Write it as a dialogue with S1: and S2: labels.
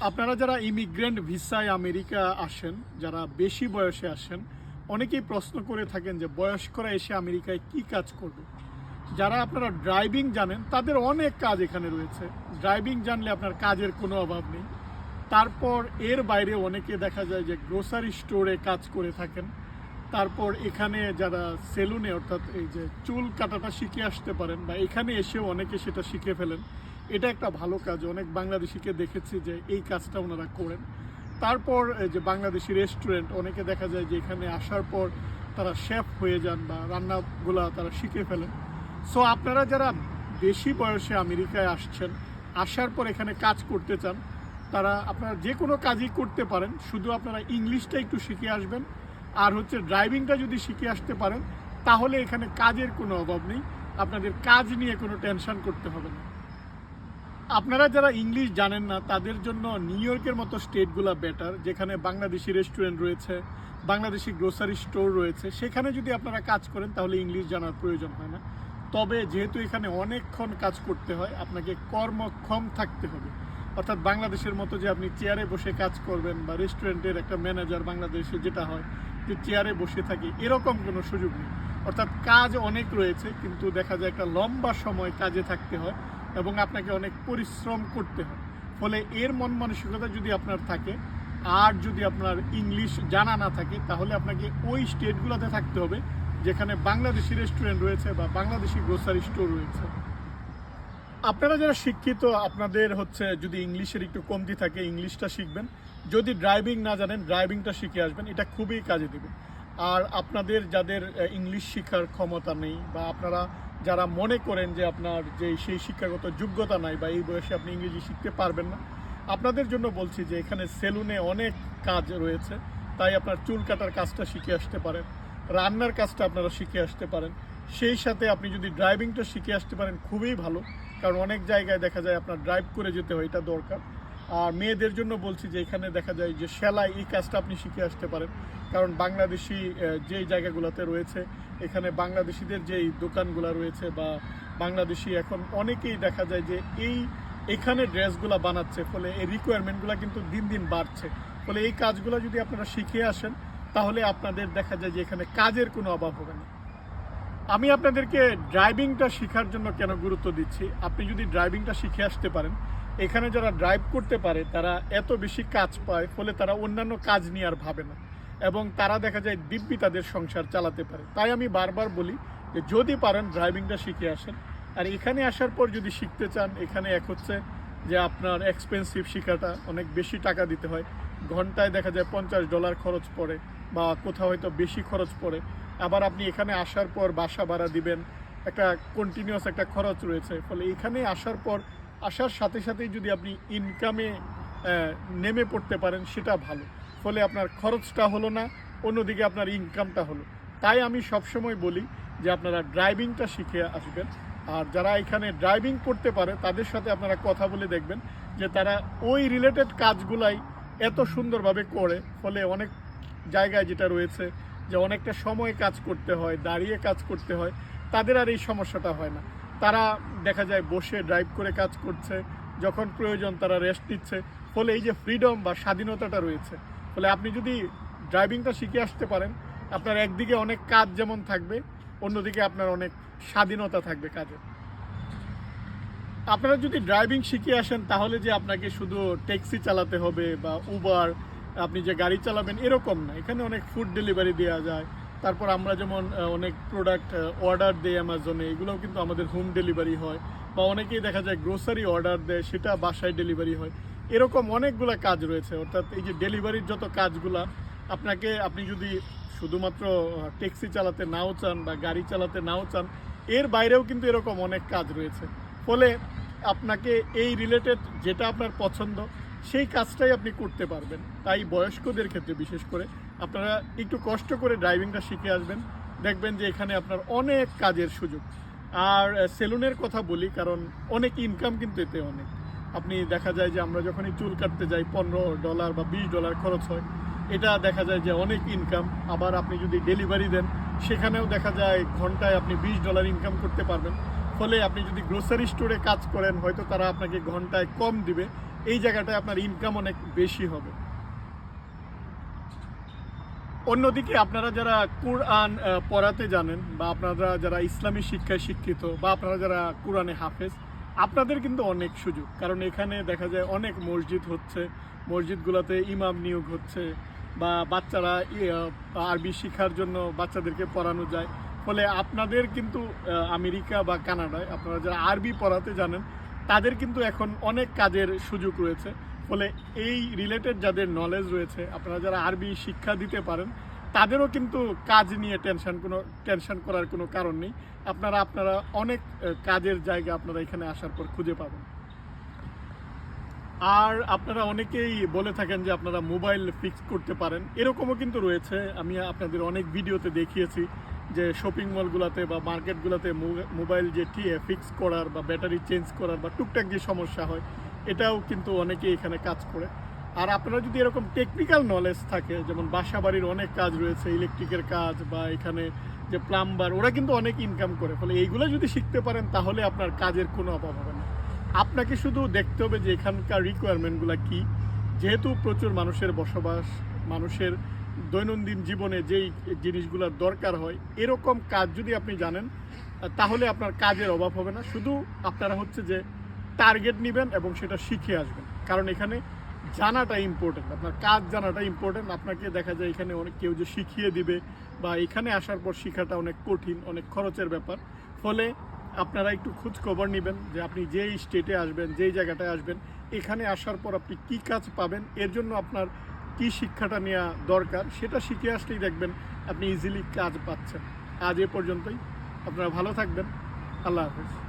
S1: আপনারা যারা ইমিগ্রেন্ট ভিসায় আমেরিকা আসেন, যারা বেশি বয়সে আসেন, অনেকেই প্রশ্ন করে থাকেন যে বয়স্করা এসে আমেরিকায় কি কাজ করবে? যারা আপনারা ড্রাইভিং জানেন, তাদের অনেক কাজ এখানে রয়েছে। ড্রাইভিং জানলে আপনার কাজের কোনো অভাব নেই। তারপর এর বাইরে অনেকে দেখা যায় যে গ্রোসারি স্টোরে কাজ করে থাকেন। তারপর এখানে যারা সেলুনে, অর্থাৎ এই যে চুল কাটাটা শিখে আসতে পারেন বা এখানে এসেও অনেকে সেটা শিখে ফেলেন, এটা একটা ভালো কাজ। অনেক বাংলাদেশিকে দেখেছি যে এই কাজটা ওনারা করেন। তারপর এই যে বাংলাদেশি রেস্টুরেন্ট, অনেকে দেখা যায় যে এখানে আসার পর তারা শেফ হয়ে যান বা রান্নাগুলা তারা শিখে ফেলেন। সো আপনারা যারা বেশি বয়সে আমেরিকায় আসছেন, আসার পর এখানে কাজ করতে চান, তারা আপনারা যে কোনো কাজই করতে পারেন, শুধু আপনারা ইংলিশটা একটু শিখে আসবেন। আর হচ্ছে ড্রাইভিংটা যদি শিখে আসতে পারেন, তাহলে এখানে কাজের কোনো অভাব নেই। আপনাদের কাজ নিয়ে কোনো টেনশন করতে হবে না। আপনারা যারা ইংলিশ জানেন না, তাদের জন্য নিউ ইয়র্কের মতো স্টেটগুলো বেটার যেখানে বাংলাদেশি রেস্টুরেন্ট রয়েছে, বাংলাদেশি গ্রোসারি স্টোর রয়েছে। সেখানে যদি আপনারা কাজ করেন, তাহলে ইংলিশ জানার প্রয়োজন হয় না। তবে যেহেতু এখানে অনেকক্ষণ কাজ করতে হয়, আপনাকে কর্মক্ষম থাকতে হবে। অর্থাৎ বাংলাদেশের মতো যে আপনি চেয়ারে বসে কাজ করবেন বা রেস্টুরেন্টের একটা ম্যানেজার বাংলাদেশে যেটা হয়, যে চেয়ারে বসে থাকি, এরকম কোনো সুযোগ নেই। অর্থাৎ কাজ অনেক রয়েছে, কিন্তু দেখা যায় একটা লম্বা সময় কাজে থাকতে হয় এবং আপনাকে অনেক পরিশ্রম করতে হয়। ফলে এর মন মানসিকতা যদি আপনার থাকে, আর যদি আপনার ইংলিশ জানা না থাকে, তাহলে আপনাকে ওই স্টেটগুলোতে থাকতে হবে, যেখানে বাংলাদেশি রেস্টুরেন্ট রয়েছে বা বাংলাদেশি গ্রোসারি স্টোর রয়েছে। আপনারা যারা শিক্ষিত, আপনাদের হচ্ছে যদি ইংলিশের একটু কমতি থাকে, ইংলিশটা শিখবেন। যদি ড্রাইভিং না জানেন ড্রাইভিংটা শিখে আসবেন, এটা খুবই কাজে দেবে। আর আপনাদের যাদের ইংলিশ শেখার ক্ষমতা নেই বা আপনারা যারা মনে করেন যে আপনার যে সেই শিক্ষাগত যোগ্যতা নাই বা এই বয়সে আপনি ইংরেজি শিখতে পারবেন না, আপনাদের জন্য বলছি যে এখানে সেলুনে অনেক কাজ রয়েছে। তাই আপনার চুল কাটার কাজটা শিখে আসতে পারেন। রান্নার কাজটা আপনারা শিখে আসতে পারেন। সেই সাথে আপনি যদি ড্রাইভিংটা শিখে আসতে পারেন, খুবই ভালো। কারণ অনেক জায়গায় দেখা যায় আপনার ড্রাইভ করে যেতে হয়, এটা দরকার। আর মেয়েদের জন্য বলছি যে, এখানে দেখা যায় যে, সেলাই এই কাজটা আপনি শিখে আসতে পারেন। কারণ বাংলাদেশি যেই জায়গাগুলোতে রয়েছে, এখানে বাংলাদেশিদের যেই দোকানগুলো রয়েছে বা বাংলাদেশি, এখন অনেকেই দেখা যায় যে, এই, এখানে ড্রেসগুলো বানাচ্ছে, ফলে এই রিকোয়ারমেন্টগুলো কিন্তু দিন দিন বাড়ছে। ফলে এই কাজগুলো যদি আপনারা শিখে আসেন, তাহলে আপনাদের দেখা যায় যে, এখানে কাজের কোনো অভাব হবে না। আমি আপনাদেরকে ড্রাইভিংটা শেখার জন্য কেন গুরুত্ব দিচ্ছি? আপনি যদি ড্রাইভিংটা শিখে আসতে পারেন, এখানে যারা ড্রাইভ করতে পারে, তারা এত বেশি কাজ পায়, ফলে তারা অন্যান্য কাজ নিয়ে আর ভাবে না। এবং তারা দেখা যায় দিব্যি তাদের সংসার চালাতে পারে। তাই আমি বারবার বলি যে, যদি পারেন ড্রাইভিংটা শিখে আসেন। আর এখানে আসার পর যদি শিখতে চান, এখানে এক হচ্ছে যে, আপনার এক্সপেন্সিভ শিখাটা, অনেক বেশি টাকা দিতে হয়। ঘন্টায় দেখা যায় পঞ্চাশ ডলার খরচ পড়ে, বা কোথাও হয়তো বেশি খরচ পড়ে। আবার আপনি এখানে আসার পর বাসা ভাড়া দিবেন, একটা কন্টিনিউয়াস একটা খরচ রয়েছে। ফলে এখানে আসার পর, আসার সাথে সাথেই যদি আপনি ইনকামে নেমে পড়তে পারেন, সেটা ভালো। ফলে আপনার খরচটা হলো না, অন্যদিকে আপনার ইনকামটা হলো। তাই আমি সবসময় বলি যে আপনারা ড্রাইভিংটা শিখে আসবেন। আর যারা এখানে ড্রাইভিং করতে পারে, তাদের সাথে আপনারা কথা বলে দেখবেন যে তারা ওই রিলেটেড কাজগুলাই এত সুন্দরভাবে করে। ফলে অনেক জায়গায় যেটা রয়েছে যে অনেকটা সময় কাজ করতে হয়, দাঁড়িয়ে কাজ করতে হয়, তাদের আর এই সমস্যাটা হয় না। তারা দেখা যায় বসে ড্রাইভ করে কাজ করছে, যখন প্রয়োজন তারা রেস্ট নিচ্ছে। ফলে এই যে ফ্রিডম বা স্বাধীনতাটা রয়েছে, ফলে আপনি যদি ড্রাইভিংটা শিখে আসতে পারেন, আপনার একদিকে অনেক কাজ যেমন থাকবে, অন্যদিকে আপনার অনেক স্বাধীনতা থাকবে কাজে। আপনারা যদি ড্রাইভিং শিখে আসেন, তাহলে যে আপনাকে শুধু ট্যাক্সি চালাতে হবে বা উবার আপনি যে গাড়ি চালাবেন এরকম না। এখানে অনেক ফুড ডেলিভারি দেওয়া যায়। তারপর আমরা যেমন অনেক প্রোডাক্ট অর্ডার দিই অ্যামাজনে এগুলোও কিন্তু আমাদের হোম ডেলিভারি হয়। বা অনেকেই দেখা যায় গ্রোসারি অর্ডার দেয়, সেটা বাসায় ডেলিভারি হয়। এরকম অনেকগুলো কাজ রয়েছে। অর্থাৎ এই যে ডেলিভারির যত কাজগুলা, আপনাকে, আপনি যদি শুধুমাত্র ট্যাক্সি চালাতে নাও চান বা গাড়ি চালাতে নাও চান, এর বাইরেও কিন্তু এরকম অনেক কাজ রয়েছে। ফলে আপনাকে এই রিলেটেড যেটা আপনার পছন্দ সেই কাজটাই আপনি করতে পারবেন। তাই বয়স্কদের ক্ষেত্রে বিশেষ করে আপনারা একটু কষ্ট করে ড্রাইভিংটা শিখে আসবেন। দেখবেন যে এখানে আপনার অনেক কাজের সুযোগ। আর সেলুনের কথা বলি, কারণ অনেক ইনকাম কিন্তু এতে অনেক। আপনি দেখা যায় যে আমরা যখনই চুল কাটতে যাই, পনেরো ডলার বা বিশ ডলার খরচ হয়, এটা দেখা যায় যে অনেক ইনকাম আবার আপনি যদি ডেলিভারি দেন, সেখানেও দেখা যায় ঘন্টায় আপনি বিশ ডলার ইনকাম করতে পারবেন। ফলে আপনি যদি গ্রোসারি স্টোরে কাজ করেন, হয়তো তারা আপনাকে ঘন্টায় কম দিবে। এই জায়গাটায় আপনার ইনকাম অনেক বেশি হবে। অন্যদিকে আপনারা যারা কোরআন পড়াতে জানেন বা আপনারা যারা ইসলামী শিক্ষায় শিক্ষিত বা আপনারা যারা কোরআনে হাফেজ, আপনাদের কিন্তু অনেক সুযোগ। কারণ এখানে দেখা যায় অনেক মসজিদ হচ্ছে, মসজিদগুলোতে ইমাম নিয়োগ হচ্ছে বা বাচ্চারা আরবি শেখার জন্য বাচ্চাদেরকে পড়ানো যায়। ফলে আপনাদের কিন্তু আমেরিকা বা কানাডায় আপনারা যারা আরবি পড়াতে জানেন তাদের কিন্তু এখন অনেক কাজের সুযোগ রয়েছে। ফলে এই রিলেটেড যাদের নলেজ রয়েছে, আপনারা যারা আরবি শিক্ষা দিতে পারেন, তাদেরও কিন্তু কাজ নিয়ে টেনশন কোনো টেনশন করার কোনো কারণ নেই। আপনারা আপনারা অনেক কাজের জায়গা আপনারা এখানে আসার পর খুঁজে পাবেন। আর আপনারা অনেকেই বলে থাকেন যে আপনারা মোবাইল ফিক্স করতে পারেন। এরকমও কিন্তু রয়েছে। আমি আপনাদের অনেক ভিডিওতে দেখিয়েছি। যে শপিং মলগুলোতে বা মার্কেটগুলোতে মোবাইল যে ফিক্স করার বা ব্যাটারি চেঞ্জ করার বা টুকটাক যে সমস্যা হয়, এটাও কিন্তু অনেকেই এখানে কাজ করে। আর আপনারা যদি এরকম টেকনিক্যাল নলেজ থাকে, যেমন বাসা বাড়ির অনেক কাজ রয়েছে ইলেকট্রিকের কাজ বা এখানে যে প্লাম্বার ওরা কিন্তু অনেক ইনকাম করে। ফলে এইগুলো যদি শিখতে পারেন, তাহলে আপনার কাজের কোনো অভাব হবে না। আপনাকে শুধু দেখতে হবে যে এখানকার রিকোয়ারমেন্টগুলো কি। যেহেতু প্রচুর মানুষের বসবাস মানুষের দৈনন্দিন জীবনে যেই জিনিসগুলোর দরকার হয়, এরকম কাজ যদি আপনি জানেন, তাহলে আপনার কাজের অভাব হবে না। শুধু আপনারা হচ্ছে যে টার্গেট নেবেন এবং সেটা শিখে আসবেন। কারণ এখানে জানাটা ইম্পর্টেন্ট আপনার কাজ জানাটা ইম্পর্টেন্ট আপনাকে দেখা যায় এখানে অনেক কেউ যে শিখিয়ে দিবে বা এখানে আসার পর শেখাটা অনেক কঠিন, অনেক খরচের ব্যাপার। ফলে আপনারা একটু খোঁজ খবর নেবেন যে আপনি যেই স্টেটে আসবেন, যেই জায়গাটায় আসবেন, এখানে আসার পর আপনি কি কাজ পাবেন, এর জন্য আপনার কি শিক্ষাটা নেওয়া দরকার সেটা শিখে আসলেই দেখবেন আপনি ইজিলি কাজ পাচ্ছেন। আজ এ পর্যন্তই। আপনারা ভালো থাকবেন। আল্লাহ হাফেজ।